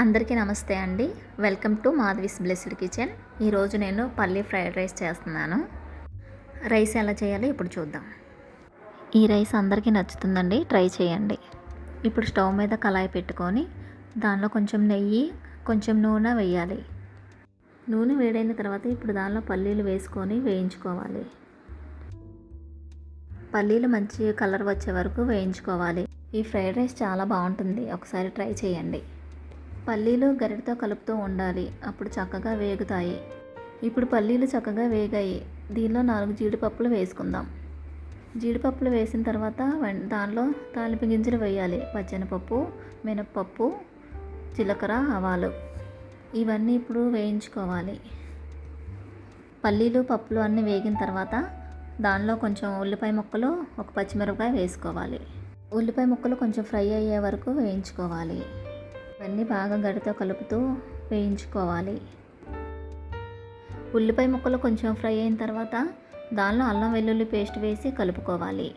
అందరికీ నమస్తే అండి. Welcome to Madhavi's blessed kitchen. ఈరోజు నేను పల్లీ ఫ్రైడ్ రైస్ చేస్తున్నాను. రైస్ ఎలా చేయాలో ఇప్పుడు చూద్దాం. ఈ రైస్ అందరికీ నచ్చుతుందండి ట్రై చేయండి. ఇప్పుడు స్టవ్ మీద కళాయి పెట్టుకొని దానిలో కొంచెం నెయ్యి కొంచెం నూనె వేయాలి. నూనె వేడైన తర్వాత ఇప్పుడు దానిలో పల్లీలు వేసుకొని వేయించుకోవాలి. పల్లీలు మంచి కలర్ వచ్చే వరకు వేయించుకోవాలి. ఈ ఫ్రైడ్ రైస్ చాలా బాగుంటుంది. ఒకసారి ట్రై చేయండి. పల్లీలు గరిటతో కలుపుతూ ఉండాలి. అప్పుడు చక్కగా వేగుతాయి. ఇప్పుడు పల్లీలు చక్కగా వేగాయి. దీనిలో నాలుగు జీడిపప్పులు వేసుకుందాం. జీడిపప్పులు వేసిన తర్వాత దానిలో తాలింపు గింజలు వేయాలి. పచ్చెనపప్పు మినప్పప్పు జీలకర్ర ఆవాలు. ఇవన్నీ ఇప్పుడు వేయించుకోవాలి. పల్లీలు పప్పులు అన్నీ వేగిన తర్వాత దానిలో కొంచెం ఉల్లిపాయ ముక్కలు ఒక పచ్చిమిరపకాయ వేసుకోవాలి. ఉల్లిపాయ ముక్కలు కొంచెం ఫ్రై అయ్యే వరకు వేయించుకోవాలి. ఇవన్నీ బాగా గడితో కలుపుతూ వేయించుకోవాలి. ఉల్లిపాయ ముక్కలు కొంచెం ఫ్రై అయిన తర్వాత దానిలో అల్లం వెల్లుల్లి పేస్ట్ వేసి కలుపుకోవాలి.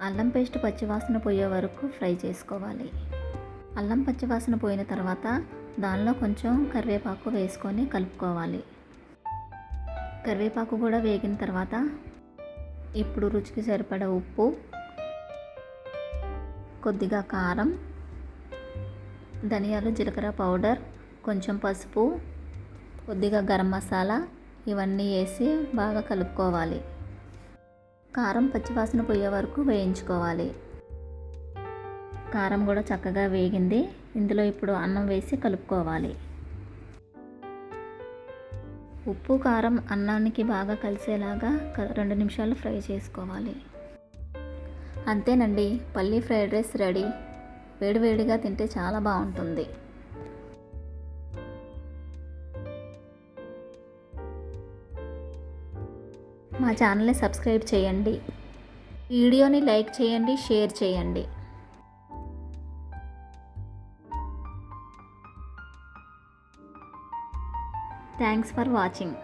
అల్లం పేస్ట్ పచ్చివాసన పోయే వరకు ఫ్రై చేసుకోవాలి. అల్లం పచ్చివాసన పోయిన తర్వాత దానిలో కొంచెం కరివేపాకు వేసుకొని కలుపుకోవాలి. కరివేపాకు కూడా వేగిన తర్వాత ఇప్పుడు రుచికి సరిపడ ఉప్పు కొద్దిగా కారం ధనియాలు జీలకర్ర పౌడర్ కొంచెం పసుపు కొద్దిగా గరం మసాలా ఇవన్నీ వేసి బాగా కలుపుకోవాలి. కారం పచ్చివాసన పోయే వరకు వేయించుకోవాలి. కారం కూడా చక్కగా వేగింది. ఇందులో ఇప్పుడు అన్నం వేసి కలుపుకోవాలి. ఉప్పు కారం అన్నానికి బాగా కలిసేలాగా క- రెండు నిమిషాలు ఫ్రై చేసుకోవాలి. అంతేనండి. పల్లీ ఫ్రైడ్ రైస్ రెడీ. వేడివేడిగా తింటే చాలా బాగుంటుంది. మా ఛానల్ని సబ్స్క్రైబ్ చేయండి. వీడియోని లైక్ చేయండి షేర్ చేయండి. Thanks for watching.